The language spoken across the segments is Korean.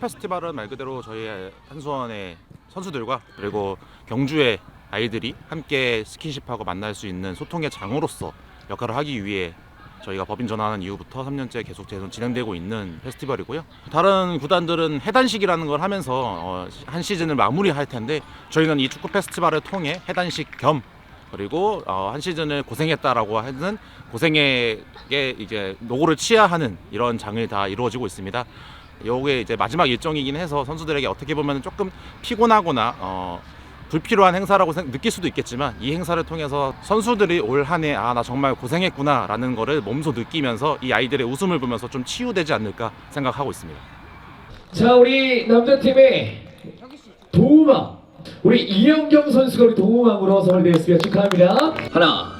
페스티벌은 말 그대로 저희 한수원의 선수들과 그리고 경주의 아이들이 함께 스킨십하고 만날 수 있는 소통의 장으로서 역할을 하기 위해 저희가 법인 전환한 이후부터 3년째 계속 진행되고 있는 페스티벌이고요. 다른 구단들은 해단식이라는 걸 하면서 어, 한 시즌을 마무리할 텐데 저희는 이 축구 페스티벌을 통해 해단식 겸 그리고 어, 한 시즌을 고생했다라고 하는 고생에 이제 노고를 치하하는 이런 장을 다 이루어지고 있습니다. 요게 이제 마지막 일정이긴 해서 선수들에게 어떻게 보면 조금 피곤하거나 어, 불필요한 행사라고 생- 느낄 수도 있겠지만 이 행사를 통해서 선수들이 올 한 해 아 나 정말 고생했구나라는 거를 몸소 느끼면서 이 아이들의 웃음을 보면서 좀 치유되지 않을까 생각하고 있습니다. 자 우리 남자팀의 도우망 우리 이영경 선수가 우리 도우망으로 선발되었습니다. 축하합니다. 하나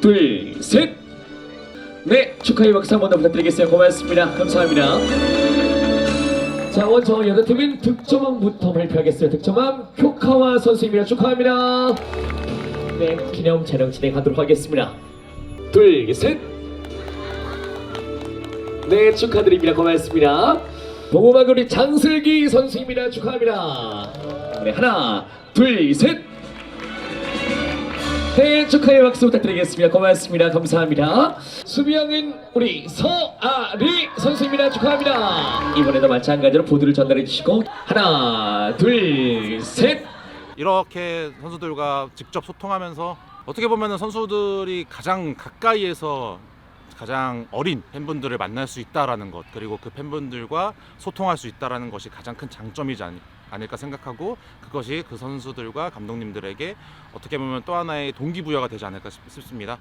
둘 셋 네 축하의 박수 한번 더 부탁드리겠습니다. 고맙습니다. 감사합니다 자 먼저 여자팀은 득점왕부터 발표하겠습니다. 득점왕 효카와 선수입니다. 축하합니다. 네 기념 촬영 진행하도록 하겠습니다. 둘 셋. 네 축하드립니다. 고맙습니다. 동호박 우리 장슬기 선수입니다. 축하합니다. 네 하나 둘 셋 네 축하의 박수 부탁드리겠습니다. 고맙습니다. 감사합니다. 수비형은 우리 서아리 선수입니다. 축하합니다. 이번에도 마찬가지로 보드를 전달해 주시고 하나 둘 셋. 이렇게 선수들과 직접 소통하면서 어떻게 보면 선수들이 가장 가까이에서 가장 어린 팬분들을 만날 수 있다라는 것 그리고 그 팬분들과 소통할 수 있다라는 것이 가장 큰 장점이지 않- 않을까 생각하고 그것이 그 선수들과 감독님들에게 어떻게 보면 또 하나의 동기부여가 되지 않을까 싶- 싶습니다.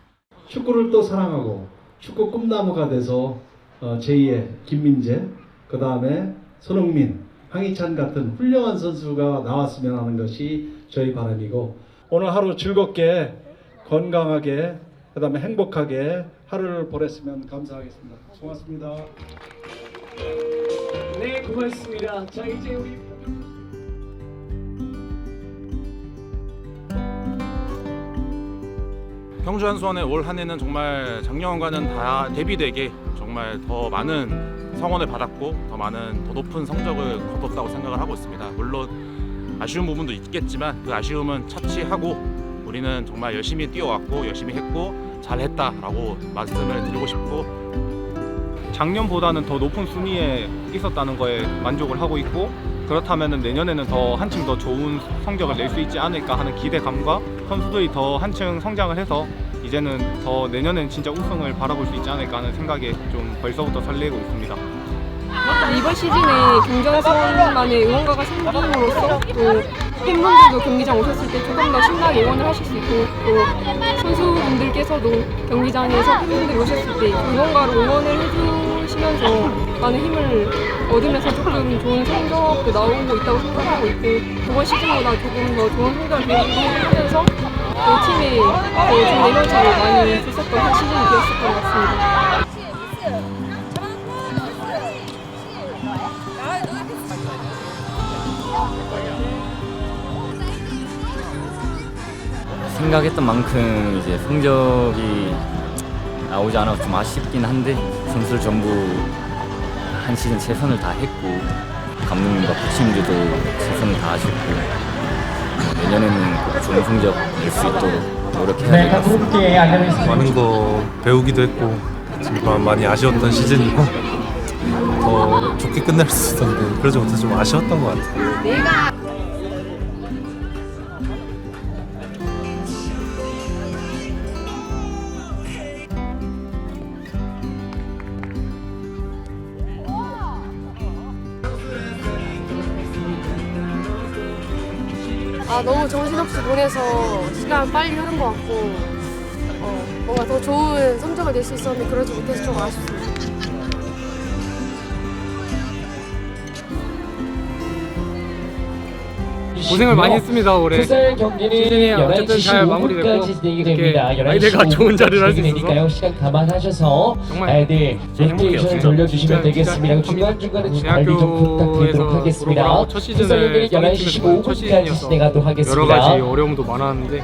축구를 또 사랑하고 축구 꿈나무가 돼서 어, 제2의 김민재, 그 다음에 손흥민, 황희찬 같은 훌륭한 선수가 나왔으면 하는 것이 저희 바람이고 오늘 하루 즐겁게 건강하게 그 다음에 행복하게 하루를 보냈으면 감사하겠습니다. 고맙습니다. 네 고맙습니다 자 이제 우리 경주 한수원의 올 한해는 정말 작년과는 다 대비되게 정말 더 많은 성원을 받았고 더 많은 더 높은 성적을 거뒀다고 생각을 하고 있습니다. 물론 아쉬운 부분도 있겠지만 그 아쉬움은 차치하고 우리는 정말 열심히 뛰어왔고 열심히 했고 잘했다라고 말씀을 드리고 싶고 작년보다는 더 높은 순위에 있었다는 거에 만족을 하고 있고 그렇다면 내년에는 더 한층 더 좋은 성적을 낼 수 있지 않을까 하는 기대감과 선수들이 더 한층 성장을 해서 이제는 더 내년엔 진짜 우승을 바라볼 수 있지 않을까 하는 생각에 좀 벌써부터 설레고 있습니다. 이번 시즌에 경전선만의 응원가가 생김으로써 또 팬분들도 경기장 오셨을 때 조금 더 신나게 응원을 하실 수 있고 또 선수분들께서도 경기장에서 팬분들이 오셨을 때 응원가로 응원을 해주시면서 많은 힘을 얻으면서 조금 좋은 성적도 나오고 있다고 생각하고 있고 저번 시즌보다 조금 더 좋은 성적을 보여주면서 또 팀에 더 좋은 에너지를 많이 줬었던 한 시즌이 되었을 것 같습니다. 생각했던 만큼 이제 성적이 나오지 않아서 좀 아쉽긴 한데 선수들 전부 한 시즌 최선을 다했고 감독님과 코치님들도 최선을 다하셨고 내년에는 꼭 좋은 성적 낼 수 있도록 노력해야 될 것 같습니다. 많은 거 배우기도 했고 지금 많이 아쉬웠던 시즌이고 더 좋게 끝낼 수 있었는데 그러지 못해서 좀 아쉬웠던 것 같아요. 아 너무 정신없이 보내서 시간 빨리 흐른 것 같고 어, 뭔가 더 좋은 성적을 낼 수 있었는데 그러지 못해서 좀 아쉽습니다. 고생을 많이 했습니다 올해 풋살 경기는 시즌이 11시 어쨌든 잘 15분까지 마무리됐고 진행이 이렇게 됩니다. 11시 아이들과 좋은 자리를 할수 15분까지 있어서 되니까요. 시간 감안하셔서 정말 아이들 로테이션 행복해요. 돌려주시면 진짜- 되겠습니다. 진짜 중간 중간에 좀 대학교에서 관리 좀 부탁드리도록 하겠습니다. 첫 시즌을 풋살 경기는 11시 서울팀에서 첫 15분까지 시즌이어서 진행하도록 하겠습니다. 여러 가지 어려움도 많았는데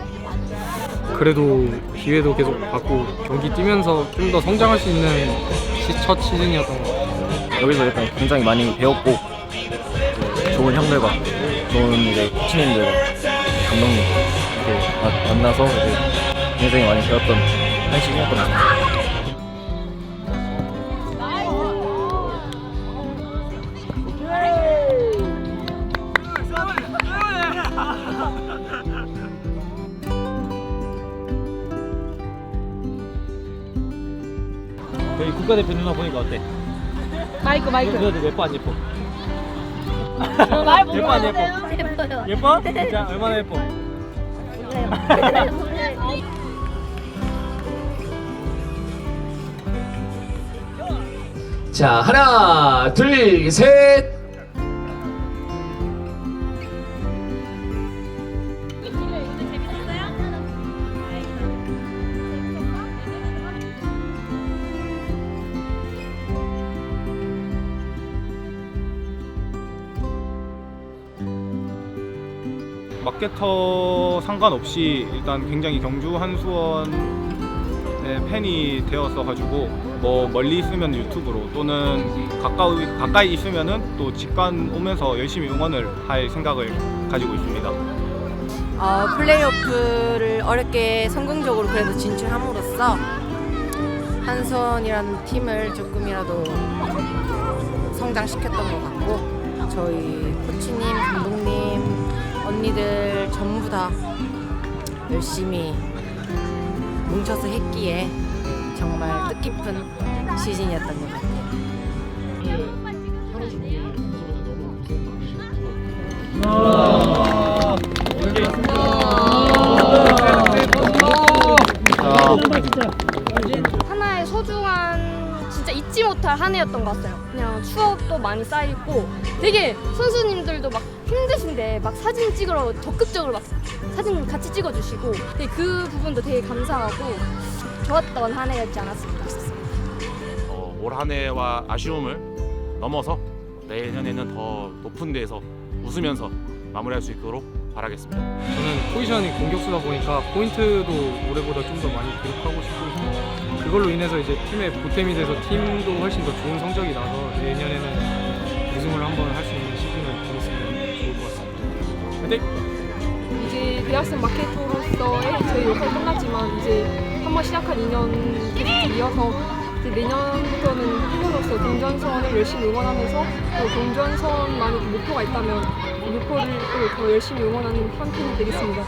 그래도 기회도 계속 받고 경기 뛰면서 좀 더 성장할 수 있는 시, 첫 시즌이었던 것 같아요 여기서 일단 굉장히 많이 배웠고 좋은 형들과 좋은 이제 코치님들과 감독님 이렇게 마- 만나서 이제 인생에 많이 배웠던 한 시즌이었던 것 같아요. 저희 국가대표 누나 보니까 어때? 마이크 마이크 누나도 예뻐 안 예뻐? 말 예뻐 안 예뻐? 예뻐요 예뻐? 진짜 얼마나 예뻐? 자 하나 둘 셋 마케터 상관없이 일단 굉장히 경주 한수원의 팬이 되었어 가지고 뭐 멀리 있으면 유튜브로 또는 가까이 가까이 있으면은 또 직관 오면서 열심히 응원을 할 생각을 가지고 있습니다. 어, 플레이오프를 어렵게 성공적으로 그래도 진출함으로써 한손이라는 팀을 조금이라도 성장시켰던 것 같고 저희 코치님, 감독님, 언니들 전부 다 열심히 뭉쳐서 했기에 정말 뜻깊은 시즌이었던 것 같아요. 하나의 소중한 잊지 못할 한 해였던 것 같아요. 그냥 추억도 많이 쌓이고 되게 선수님들도 막 힘드신데 막 사진 찍으러 적극적으로 막 사진 같이 찍어주시고 되게 그 부분도 되게 감사하고 좋았던 한 해였지 않았을까 싶습니다. 어, 올 한 해와 아쉬움을 넘어서 내년에는 더 높은 데에서 웃으면서 마무리할 수 있도록 바라겠습니다. 저는 포지션이 공격수다 보니까 포인트도 올해보다 좀 더 많이 기록하고 싶고 그걸로 인해서 이제 팀의 보탬이 돼서 팀도 훨씬 더 좋은 성적이 나서 내년에는 우승을 한번 할 수 있는 시즌을 보냈으면 좋을 것 같습니다. 화이팅! 이제 대학생 마케터로서의 저희 역할이 끝났지만 이제 한 번 시작한 2년 계속 이어서 이제 내년부터는 팬으로서 동전선을 열심히 응원하면서 또 동전선만의 목표가 있다면 그 목표를 또 더 열심히 응원하는 한 팬이 되겠습니다.